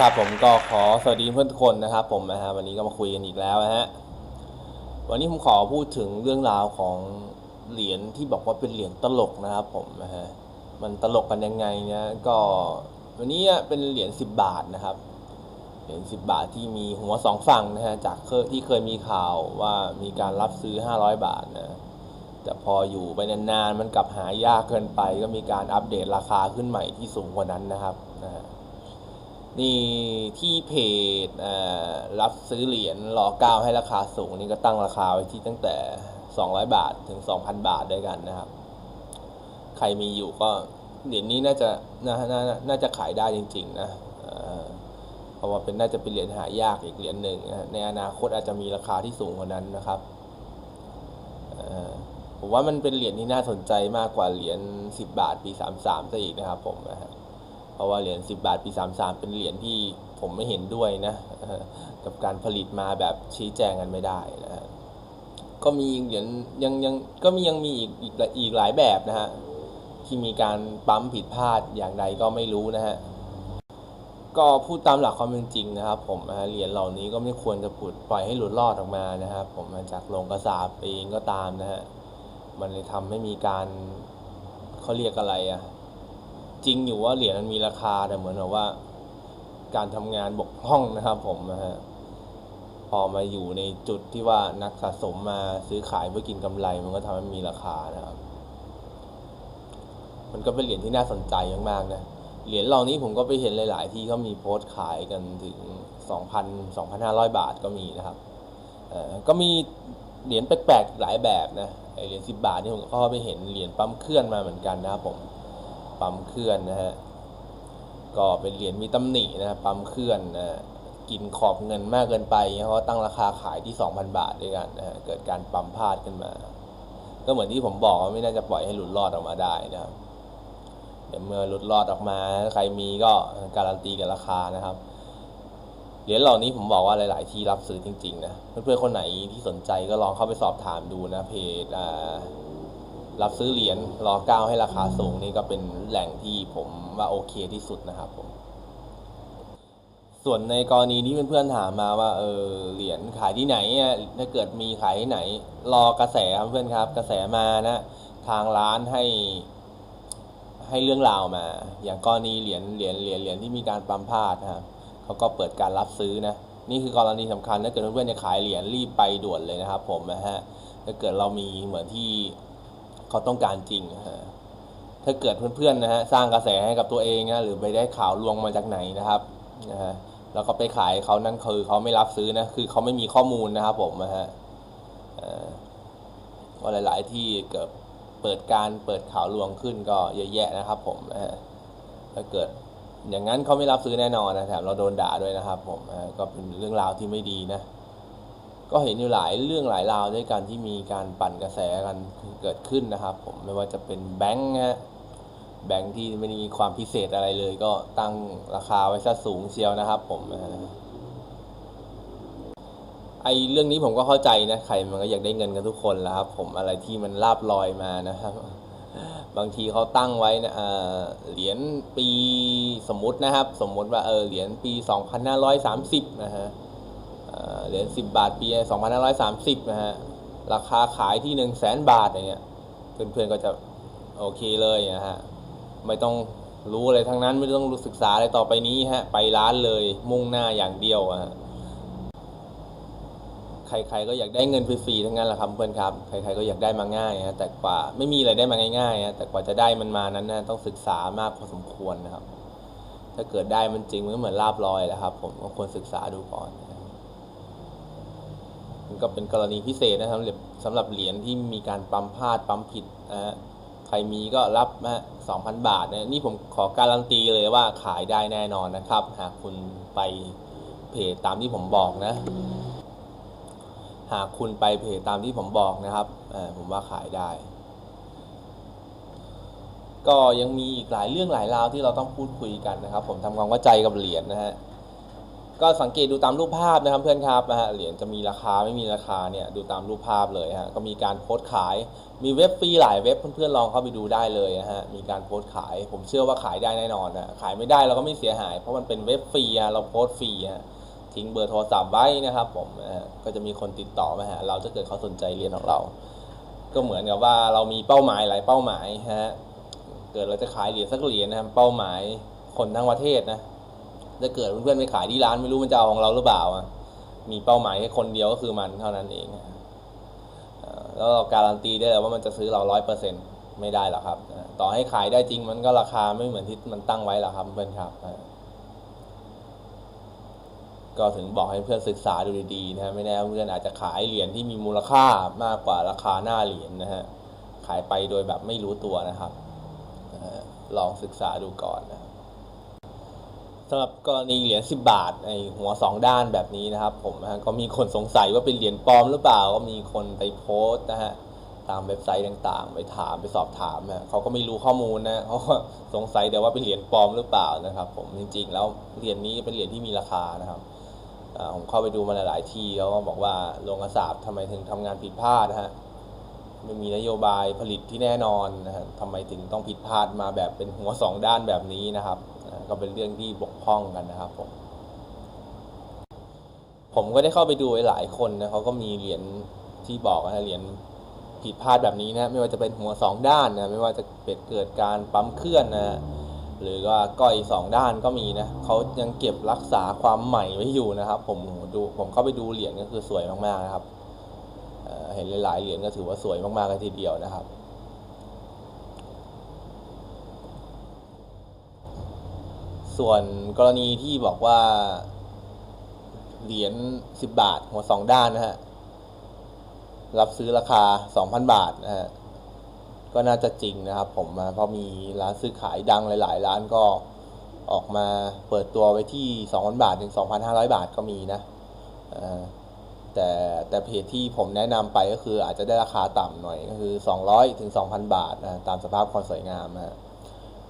ครับผมก็ขอสวัสดีเพื่อนทุกคนนะครับ ผมนะฮะวันนี้ก็มาคุยกันอีกแล้วนะฮะวันนี้ผมขอพูดถึงเรื่องราวของเหรียญที่บอกว่าเป็นเหรียญตลกนะครับ ผมนะฮะมันตลกกันยังไงเนี่ยก็วันนี้เป็นเหรียญ10 บาทนะครับ เหรียญ10 บาทที่มีหัวสองฝั่งนะฮะจากที่เคยมีข่าวว่ามีการรับซื้อ 500 บาทนะแต่พออยู่ไปนานๆมันกลับหายากเกินไป ก็มีการอัปเดตราคาขึ้นใหม่ที่สูงกว่านั้นนะครับนะฮะ นี่ที่เพจรับซื้อเหรียญรอเก้าให้ราคาสูง นี่ก็ตั้งราคาไว้ที่ตั้งแต่ 200 บาทถึง 2,000 บาทด้วยกันนะครับ ใครมีอยู่ก็เหรียญนี้น่าจะน่านาน่าจะขายได้จริง ๆ นะเพราะว่าเป็นน่าจะเป็นเหรียญหายากอีกเหรียญหนึ่งในอนาคตอาจจะมีราคาที่สูงกว่านั้นนะครับผมว่ามันเป็นเหรียญที่น่าสนใจมากกว่าเหรียญ10 บาทปี 33ซะอีกนะครับผมนะฮะ เพราะว่าเหรียญ10 บาทปี 33 เป็นเหรียญที่ผมไม่เห็นด้วยนะกับการผลิตมาแบบชี้แจงกันไม่ได้นะฮะก็มีเหรียญยังยังก็มียังมีอีกอีกอีกหลายแบบนะฮะที่มีการปั๊มผิดพลาดอย่างใดก็ไม่รู้นะฮะก็พูดตามหลักความเป็นจริงนะครับ ผมเหรียญเหล่านี้ก็ไม่ควรจะปุดปล่อยให้หลุดรอดออกมานะครับ ผมมาจากโรงกระสาบเองก็ตามนะฮะมันเลยทำให้มีการเขาเรียกอะไรอะ จริงอยู่ว่าเหรียญมันมีราคาแต่เหมือนแบบว่า การทำงานบกพร่องนะครับผมนะฮะพอมาอยู่ในจุดที่ว่านักสะสมมาซื้อขายเพื่อกินกำไรมันก็ทำให้มีราคานะครับ มันก็เป็นเหรียญที่น่าสนใจมากๆนะเหรียญเหล่านี้ผมก็ไปเห็นหลาย ๆ ที่เขามีโพสต์ขายกันถึง 2,000 2,500 บาทก็มีนะครับก็มีเหรียญแปลกๆหลายแบบนะเหรียญ10 บาทนี่ผมก็ไปเห็นเหรียญปั๊มเคลื่อนมาเหมือนกันนะครับผม ปั๊มเคลื่อนนะฮะก็เป็นเหรียญมีตำหนินะปั๊มเคลื่อนนะกินขอบเงินมากเกินไปเพราะตั้งราคาขายที่ 2,000 บาทด้วยกันนะฮะเกิดการปั๊มพลาดขึ้นมา ก็เหมือนที่ผมบอกว่าไม่น่าจะปล่อยให้หลุดรอดออกมาได้นะครับแต่เมื่อหลุดรอดออกมาใครมีก็การันตีกับราคานะครับเหรียญเหล่านี้ผมบอกว่าหลาย ๆ ที่รับซื้อจริง ๆ นะเพื่อนๆคนไหนที่สนใจก็ลองเข้าไปสอบถามดูนะเพจอ่า รับซื้อเหรียญรอเก้าให้ราคาสูงนี่ก็เป็นแหล่งที่ผมว่าโอเคที่สุดนะครับผม ส่วนในกรณีที่เพื่อนๆถามมาว่าเออเหรียญขายที่ไหนถ้าเกิดมีขายที่ไหน รอกระแสครับเพื่อนครับ กระแสมานะทางร้านให้ให้เรื่องราวมา อย่างกรณีเหรียญเหรียญเหรียญเหรียญที่มีการปั๊มพลาดนะครับเขาก็เปิดการรับซื้อนะนี่คือกรณีสำคัญถ้าเกิดเพื่อนๆจะขายเหรียญรีบไปด่วนเลยนะครับ ผมนะฮะถ้าเกิดเรามีเหมือนที่ เขาต้องการจริงฮะถ้าเกิดเพื่อนๆนะฮะสร้างกระแสให้กับตัวเองนะหรือไปได้ข่าวลวงมาจากไหนนะครับนะฮะแล้วก็ไปขายเขานั่นคือเขาไม่รับซื้อนะคือเขาไม่มีข้อมูลนะครับผมนะฮะก็หลาย ๆ ที่เกิดเปิดการเปิดข่าวลวงขึ้นก็เยอะแยะนะครับ ผมนะฮะถ้าเกิดอย่างนั้นเขาไม่รับซื้อแน่นอนนะแถมเราโดนด่าด้วยนะครับ ผมก็เป็นเรื่องราวที่ไม่ดีนะ ก็เห็นอยู่หลายเรื่องหลายราวด้วยกันที่มีการปั่นกระแสกันเกิดขึ้นนะครับ ผมไม่ว่าจะเป็นแบงค์ฮะแบงค์ที่ไม่มีความพิเศษอะไรเลย ก็ตั้งราคาไว้ซะสูงเชียวนะครับ ผมไอเรื่องนี้ผมก็เข้าใจนะใครมันก็อยากได้เงินกันทุกคนแล้วครับ ผมอะไรที่มันลาบลอยมานะครับ บางทีเขาตั้งไว้นะเหรียญปีสมมตินะครับ สมมติว่าเออเหรียญปี 2530 นะฮะ เหรียญสิบบาทปีสองพันห้าร้อยสามสิบนะฮะ ราคาขายที่หนึ่งแสนบาทอย่างเงี้ย เพื่อนๆก็จะโอเคเลยนะฮะ ไม่ต้องรู้อะไรทั้งนั้นไม่ต้องรู้ศึกษาอะไรต่อไปนี้ฮะ ไปร้านเลยมุ่งหน้าอย่างเดียวอะใครๆก็อยากได้เงินฟรีๆทั้งนั้นแหละครับเพื่อนครับ ใครๆก็อยากได้มาง่ายฮะ แต่กว่าไม่มีอะไรได้มาง่ายๆฮะ แต่กว่าจะได้มันมานั้นนะต้องศึกษามากพอสมควรนะครับ ถ้าเกิดได้มันจริงมันก็เหมือนลาบลอยแหละครับ ผมก็ควรศึกษาดูก่อน มันก็เป็นกรณีพิเศษนะครับสำหรับเหรียญที่มีการปั๊มพลาดปั๊มผิดนะฮะใครมีก็รับนะสองพันบาทนะนี่ผมขอการันตีเลยว่าขายได้แน่นอนนะครับ หากคุณไปเพจตามที่ผมบอกนะ หากคุณไปเพจตามที่ผมบอกนะครับผมว่าขายได้ ก็ยังมีอีกหลายเรื่องหลายราวที่เราต้องพูดคุยกันนะครับ ผมทำความเข้าใจกับเหรียญนะฮะ ก็สังเกตดูตามรูปภาพนะครับเพื่อนครับนะฮะเหรียญจะมีราคาไม่มีราคาเนี่ยดูตามรูปภาพเลยฮะก็มีการโพสต์ขาย มีเว็บฟรีหลายเว็บเพื่อนๆลองเข้าไปดูได้เลยนะฮะมีการโพสต์ขาย ผมเชื่อว่าขายได้แน่นอนนะขายไม่ได้เราก็ไม่เสียหาย เพราะมันเป็นเว็บฟรีฮะเราโพสต์ฟรีฮะทิ้งเบอร์โทรศัพท์ไว้นะครับผมนะฮะก็จะมีคนติดต่อมาหาเราถ้าเกิดเขาสนใจเรียนของเรา ก็เหมือนกับว่าเรามีเป้าหมายหลายเป้าหมายฮะเกิดเราจะขายเหรียญสักเหรียญนะครับเป้าหมายคนทั้งประเทศนะ ถ้าเกิดเพื่อนๆไปขายที่ร้านไม่รู้มันจะเอาของเราหรือเปล่ามีเป้าหมายแค่คนเดียวก็คือมันเท่านั้นเองแล้วเราการันตีได้เลยว่ามันจะซื้อเราร้อยเปอร์เซ็นไม่ได้หรอกครับ ต่อให้ขายได้จริงมันก็ราคาไม่เหมือนที่มันตั้งไว้หรอกครับเพื่อนครับ ก็ถึงบอกให้เพื่อนศึกษาดูดีๆนะฮะไม่แน่เพื่อนอาจจะขายเหรียญที่มีมูลค่ามากกว่าราคาหน้าเหรียญนะฮะขายไปโดยแบบไม่รู้ตัวนะครับลองศึกษาดูก่อนนะ สำหรับกรณีเหรียญ10 บาทในหัวสองด้านแบบนี้นะครับ ผมนะฮะก็มีคนสงสัยว่าเป็นเหรียญปลอมหรือเปล่าก็มีคนไปโพสต์นะฮะตามเว็บไซต์ต่างๆ ไปถามไปสอบถามนะเขาก็ไม่รู้ข้อมูลนะเขาก็สงสัยแต่ว่าเป็นเหรียญปลอมหรือเปล่านะครับ ผมจริง ๆ แล้วเหรียญนี้เป็นเหรียญที่มีราคานะครับอ่าผมเข้าไปดูมาหลายๆที่เขาก็บอกว่าโรงกระสาบทำไมถึงทำงานผิดพลาดนะฮะไม่มีนโยบายผลิตที่แน่นอนนะฮะทำไมถึงต้องผิดพลาดมาแบบเป็นหัวสองด้านแบบนี้นะครับ ก็เป็นเรื่องที่บกพร่องกันนะครับผม ผมก็ได้เข้าไปดูไหลายคนนะเขาก็มีเหรียญที่บอกนะเหรียญผิดพลาดแบบนี้นะ ไม่ว่าจะเป็นหัวสองด้านนะไม่ว่าจะเป็นเกิดการปั๊มเคลื่อนนะหรือว่าก้อยสองด้านก็มีนะเขายังเก็บรักษาความใหม่ไว้อยู่นะครับ ผมดูผมเข้าไปดูเหรียญก็คือสวยมากๆนะครับเอ่อเห็นหลายๆเหรียญก็ถือว่าสวยมากๆเลยทีเดียวนะครับ ส่วนกรณีที่บอกว่า เหรียญ10บบาท หัวสองด้านนะฮะ รับซื้อราคา2,000บาทนะฮะ ก็น่าจะจริงนะครับผมเพราะมีร้านซื้อขายดังหลาย ๆ ร้านก็ออกมาเปิดตัวไว้ที่2,000บาทถึง2,500บาทก็มีนะแต่แต่เพจที่ผมแนะนำไปก็คืออาจจะได้ราคาต่ำหน่อยก็คือ 200ถึง2,000 บาทนะตามสภาพความสวยงามนะฮะ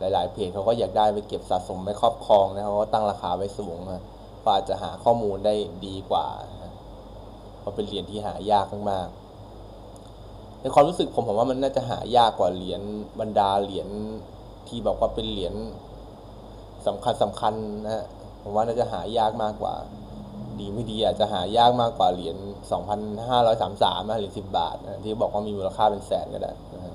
หลาย ๆ เพจเขาก็อยากได้ไปเก็บสะสมไปครอบครองนะเขาก็ตั้งราคาไว้สูงนะก็อาจจะหาข้อมูลได้ดีกว่าเพราะเป็นเหรียญที่หายากมากๆในความรู้สึกผมผมว่ามันน่าจะหายากกว่าเหรียญบรรดาเหรียญที่บอกว่าเป็นเหรียญสำคัญสำคัญนะฮะผมว่าน่าจะหายากมากกว่า ดีไม่ดีอาจจะหายากมากกว่าเหรียญ2,533นะเหรียญ10บาทนะที่บอกว่ามีมูลค่าเป็นแสนก็ได้นะฮะ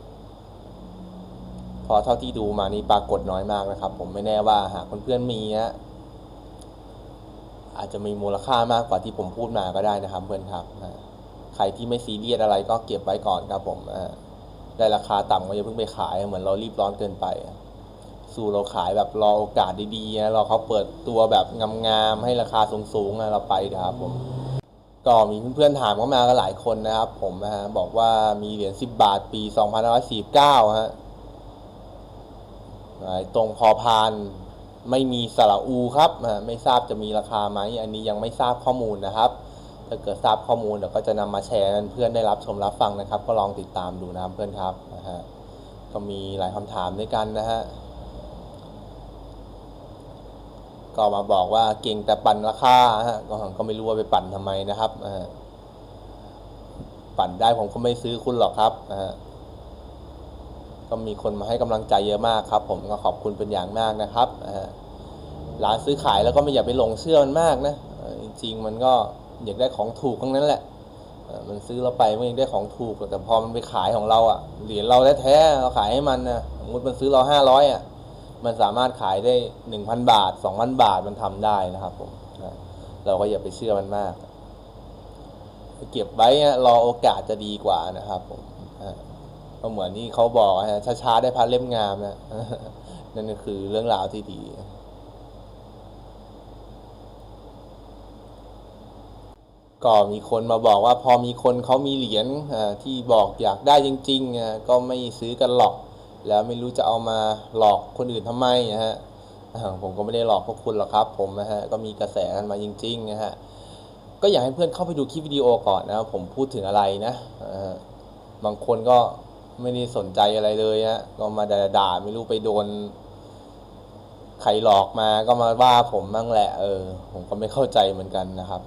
พอเท่าที่ดูมานี่ปรากฏน้อยมากนะครับ ผมไม่แน่ว่าหากเพื่อนๆมีฮะอาจจะมีมูลค่ามากกว่าที่ผมพูดมาก็ได้นะครับ เพื่อนครับใครที่ไม่ซีเรียสอะไรก็เก็บไว้ก่อนครับผมได้ราคาต่ำก็อย่าเพิ่งไปขายเหมือนเรารีบร้อนเกินไป สู่เราขายแบบรอโอกาสดีๆนะรอเขาเปิดตัวแบบงามๆให้ราคาสูงๆนะเราไปนะครับผมก็มีเพื่อนๆถามเข้ามากันหลายคนนะครับ ผมนะฮะบอกว่ามีเหรียญ10 บาทปี 2549ฮะอ่า ตรงพอพานไม่มีสระอูครับ ไม่ทราบจะมีราคาไหม อันนี้ยังไม่ทราบข้อมูลนะครับ ถ้าเกิดทราบข้อมูลเดี๋ยวก็จะนำมาแชร์เพื่อนได้รับชมรับฟังนะครับ ก็ลองติดตามดูนะครับเพื่อนครับนะฮะก็มีหลายคำถามด้วยกันนะฮะก็มาบอกว่าเก่งแต่ปั่นราคาฮะก็ก็ไม่รู้ว่าไปปั่นทำไมนะครับปั่นได้ผมก็ไม่ซื้อคุณหรอกครับนะฮะ ก็มีคนมาให้กำลังใจเยอะมากครับ ผมก็ขอบคุณเป็นอย่างมากนะครับอ่าร้านซื้อขายแล้วก็ไม่อย่าไปหลงเชื่อมันมากนะจริงๆ มันก็อยากได้ของถูกทั้งนั้นแหละมันซื้อเราไปมันยังได้ของถูกแต่พอมันไปขายของเราอะ่ะเหรียญเราแท้ๆเราขายให้มันนะสมมติมันซื้อเราห้าร้อยอะมันสามารถขายได้หนึ่งพันบาทสองพันบาทมันทำได้นะครับผมเราก็อย่าไปเชื่อมันมาก เก็บไว้รอโอกาสจะดีกว่านะครับผม ก็เหมือนที่เขาบอกนะฮะช้าๆได้พระเล่มงามนะนั่นก็คือเรื่องราวที่ดี ก็มีคนมาบอกว่าพอมีคนเขามีเหรียญที่บอกอยากได้จริงๆก็ไม่ซื้อกันหรอก แล้วไม่รู้จะเอามาหลอกคนอื่นทำไมนะฮะผมก็ไม่ได้หลอกพวกคุณหรอกครับ ผมนะฮะก็มีกระแสกันมาจริงๆนะฮะก็อยากให้เพื่อนเข้าไปดูคลิปวิดีโอก่อนนะผมพูดถึงอะไรนะบางคนก็ ไม่ได้สนใจอะไรเลยฮะก็มาด่าไม่รู้ไปโดน ใครหลอกมาก็มาว่าผมบ้างแหละ เออ ผมก็ไม่เข้าใจเหมือนกันนะครับ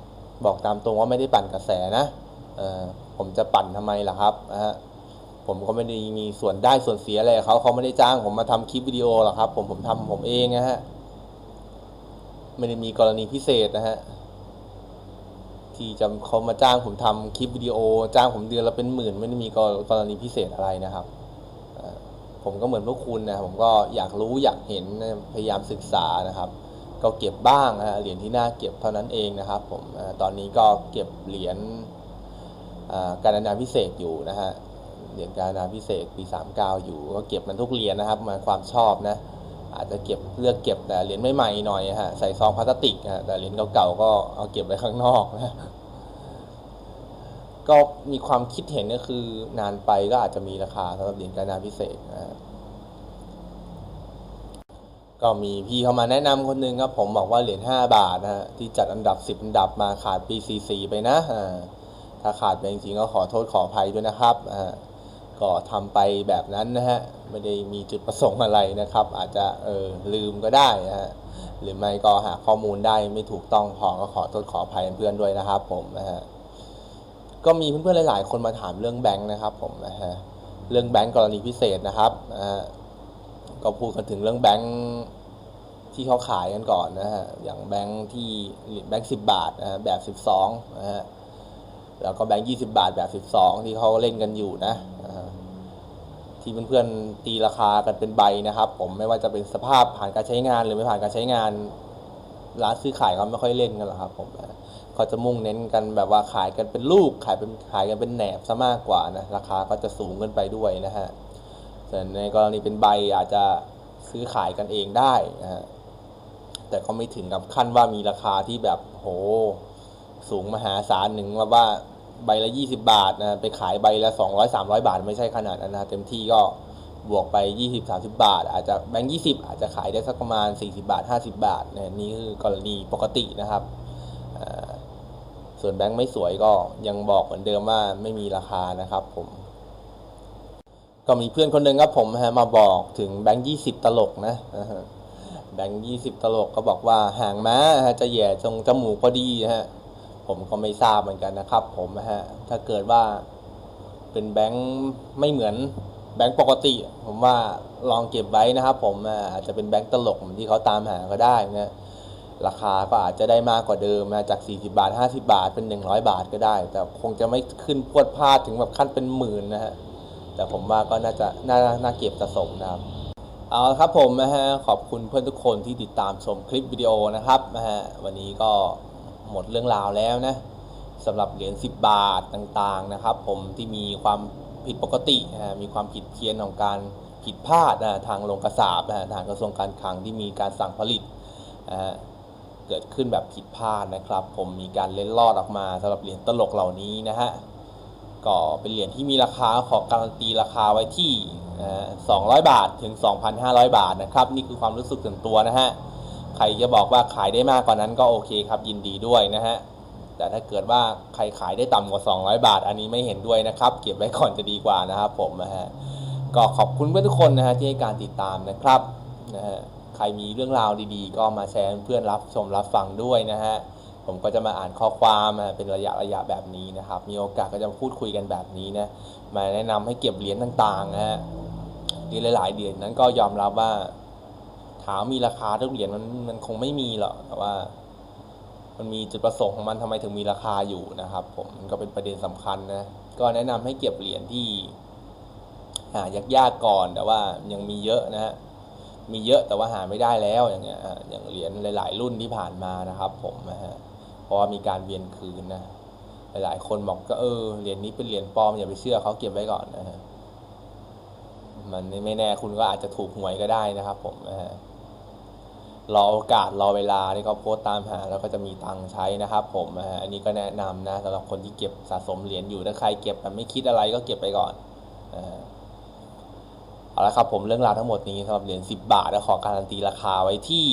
บอกตามตรงว่าไม่ได้ปั่นกระแสนะเออผมจะปั่นทำไมล่ะครับนะฮะผมก็ไม่ได้มีส่วนได้ส่วนเสียอะไรเขาเขาไม่ได้จ้าง ผมมาทำคลิปวิดีโอหรอกครับ ผมผมทำผมเองนะฮะไม่ได้มีกรณีพิเศษนะฮะ ที่จะเขามาจ้างผมทำคลิปวิดีโอ จ้างผมเดือนละเป็นหมื่น ไม่ได้มีกรณีพิเศษอะไรนะครับผมก็เหมือนพวกคุณนะผมก็อยากรู้อยากเห็นพยายามศึกษานะครับ ก็เก็บบ้างนะเหรียญที่น่าเก็บเท่านั้นเองนะครับ ผมตอนนี้ก็เก็บเหรียญการนาพิเศษอยู่นะฮะเหรียญการนาพิเศษปี39อยู่ ก็เก็บมันทุกเหรียญนะครับมาความชอบนะ อาจจะเก็บเลือกเก็บแต่เหรียญใหม่ๆหน่อยฮะใส่ซองพลาสติกฮะแต่เหรียญเก่าๆก็เอาเก็บไว้ข้างนอกนะก็มีความคิดเห็นก็คือนานไปก็อาจจะมีราคาสำหรับเหรียญการนาพิเศษนะก็มีพี่เข้ามาแนะนำคนนึงครับผมบอกว่าเหรียญ5บาทนะฮะที่จัดอันดับ10อันดับมาขาดปี44ไปนะถ้าขาดไปจริงๆก็ขอโทษขออภัยด้วยนะครับ ก็ทำไปแบบนั้นนะฮะไม่ได้มีจุดประสงค์อะไรนะครับ อาจจะเออลืมก็ได้นะฮะหรือไม่ก็หาข้อมูลได้ไม่ถูกต้องพอก็ขอโทษขออภัยเพื่อนด้วยนะครับ ผมนะฮะก็มีเพื่อนๆหลาย ๆ คนมาถามเรื่องแบงค์นะครับ ผมนะฮะเรื่องแบงค์กรณีพิเศษนะครับนะฮะก็พูดกันถึงเรื่องแบงค์ที่เขาขายกันก่อนนะฮะอย่างแบงค์ที่แบงค์สิบบาทนะฮะแบบสิบสองนะฮะแล้วก็แบงค์ยี่สิบาทแบบสิบสองที่เขาเล่นกันอยู่นะ ที่เพื่อนๆตีราคากันเป็นใบนะครับ ผมไม่ว่าจะเป็นสภาพผ่านการใช้งานหรือไม่ผ่านการใช้งาน ร้านซื้อขายเขาไม่ค่อยเล่นกันหรอกครับ ผมเขาจะมุ่งเน้นกันแบบว่าขายกันเป็นลูกขายเป็นขายกันเป็นแหนบซะมากกว่านะราคาก็จะสูงขึ้นไปด้วยนะฮะส่วนในกรณีเป็นใบอาจจะซื้อขายกันเองได้นะฮะแต่ก็ไม่ถึงกับขั้นว่ามีราคาที่แบบโหสูงมหาศาลหนึ่งว่าว่า ใบละ 20 บาทนะไปขายใบละ 200 300 บาท ไม่ใช่ขนาดนั้นนะเต็มที่ก็บวกไป 20 30 บาท อาจจะแบงค์20 อาจจะขายได้สักประมาณ 40 บาท 50 บาทนะนี่คือกรณีปกตินะครับ ส่วนแบงค์ไม่สวยก็ยังบอกเหมือนเดิมว่าไม่มีราคานะครับผม ก็มีเพื่อนคนหนึ่งครับผมฮะมาบอกถึงแบงค์20 ตลกนะแบงค์20 ตลกก็บอกว่าห่างม้าจะแย่ตรงจมูกพอดีฮะ ผมก็ไม่ทราบเหมือนกันนะครับ ผมฮะถ้าเกิดว่าเป็นแบงค์ไม่เหมือนแบงค์ปกติ ผมว่าลองเก็บไว้นะครับ ผมอาจจะเป็นแบงค์ตลกที่เขาตามหาก็ได้นะราคาก็อาจจะได้มากกว่าเดิมนะจาก 40 บาท 50 บาทเป็น 100 บาทก็ได้ แต่คงจะไม่ขึ้นพวดพลาดถึงแบบขั้นเป็นหมื่นนะฮะแต่ผมว่าก็น่าจะน่าน่าเก็บสะสมนะครับเอาครับผมนะฮะขอบคุณเพื่อนทุกคนที่ติดตามชมคลิปวิดีโอนะครับนะฮะวันนี้ก็ หมดเรื่องราวแล้วนะสำหรับเหรียญ10 บาทต่างๆนะครับ ผมที่มีความผิดปกติมีความผิดเพี้ยนของการผิดพลาดทางโรงกระสาบทางกระทรวงการคลังที่มีการสั่งผลิตเกิดขึ้นแบบผิดพลาดนะครับ ผมมีการเล่นลอดออกมาสำหรับเหรียญตลกเหล่านี้นะฮะก็เป็นเหรียญที่มีราคาขอการันตีราคาไว้ที่ 200 บาทถึง 2,500 บาทนะครับ นี่คือความรู้สึกส่วนตัวนะฮะ ใครจะบอกว่าขายได้มากกว่านั้นก็โอเคครับยินดีด้วยนะฮะแต่ถ้าเกิดว่าใครขายได้ต่ำกว่า 200 บาท อันนี้ไม่เห็นด้วยนะครับ เก็บไว้ก่อนจะดีกว่านะครับผมนะฮะก็ขอบคุณเพื่อนทุกคนนะฮะที่ให้การติดตามนะครับนะฮะใครมีเรื่องราวดีๆ ก็มาแชร์เพื่อนรับชมรับฟังด้วยนะฮะผมก็จะมาอ่านข้อความเป็นระยะระยะแบบนี้นะครับ มีโอกาสก็จะพูดคุยกันแบบนี้นะมาแนะนำให้เก็บเหรียญต่างๆนะฮะเหรียญหลายๆเหรียญนั้นก็ยอมรับว่า ถามมีราคาทุกเหรียญมันมันคงไม่มีหรอกแต่ว่า มันมีจุดประสงค์ของมันทำไมถึงมีราคาอยู่นะครับ ผมมันก็เป็นประเด็นสำคัญนะก็แนะนำให้เก็บเหรียญที่หายากๆก่อนแต่ว่ายังมีเยอะนะฮะมีเยอะแต่ว่าหาไม่ได้แล้วอย่างเงี้ยอย่างเหรียญหลาย ๆ รุ่นที่ผ่านมานะครับ ผมนะฮะเพราะว่ามีการเวียนคืนนะหลายๆคนบอกก็เออเหรียญนี้เป็นเหรียญปลอมอย่าไปเชื่อเขาเก็บไว้ก่อนนะฮะมันไม่แน่คุณก็อาจจะถูกหวยก็ได้นะครับ ผมนะฮะ รอโอกาสรอเวลาที่เขาโพสตามหา แล้วก็จะมีตังค์ใช้นะครับ ผมอันนี้ก็แนะนำนะสำหรับคนที่เก็บสะสมเหรียญอยู่ถ้าใครเก็บแบบไม่คิดอะไรก็เก็บไปก่อนเอาละครับผมเรื่องราวทั้งหมดนี้สำหรับเหรียญ10 บาท แล้วขอการันตีราคาไว้ที่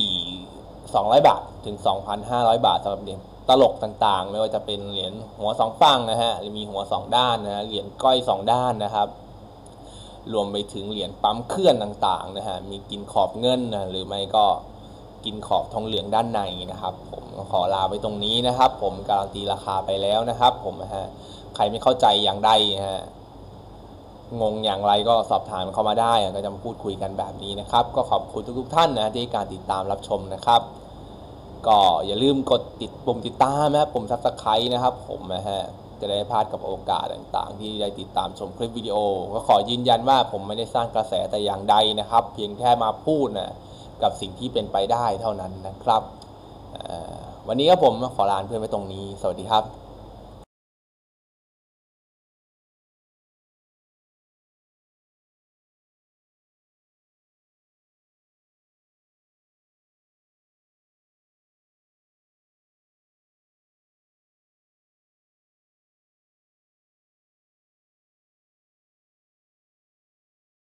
200 บาทถึง 2,500 บาทสำหรับเหรียญตลกต่างๆ ไม่ว่าจะเป็นเหรียญหัวสองฝั่งนะฮะหรือมีหัวสองด้านนะเหรียญก้อยสองด้านนะครับ รวมไปถึงเหรียญปั๊มเคลื่อนต่างๆนะฮะมีกินขอบเงินนะหรือไม่ก็ กินขอบทองเหลืองด้านในนะครับ ผมขอลาไปตรงนี้นะครับ ผมการันตีราคาไปแล้วนะครับ ผมฮะใครไม่เข้าใจอย่างใดฮะงงอย่างไรก็สอบถามเข้ามาได้ก็จะมาพูดคุยกันแบบนี้นะครับ ก็ขอบคุณทุกๆท่านนะที่การติดตามรับชมนะครับ ก็อย่าลืมกดติดปุ่มติดตามนะครับปุ่มซับสไครต์นะครับ ผมนะฮะจะได้พลาดกับโอกาสต่างๆ ที่ได้ติดตามชมคลิปวิดีโอ ก็ขอยืนยันว่าผมไม่ได้สร้างกระแสแต่อย่างใดนะครับ เพียงแค่มาพูดนะ กับสิ่งที่เป็นไปได้เท่านั้นนะครับ วันนี้ก็ผมขอลาเพื่อนไปตรงนี้ สวัสดีครับ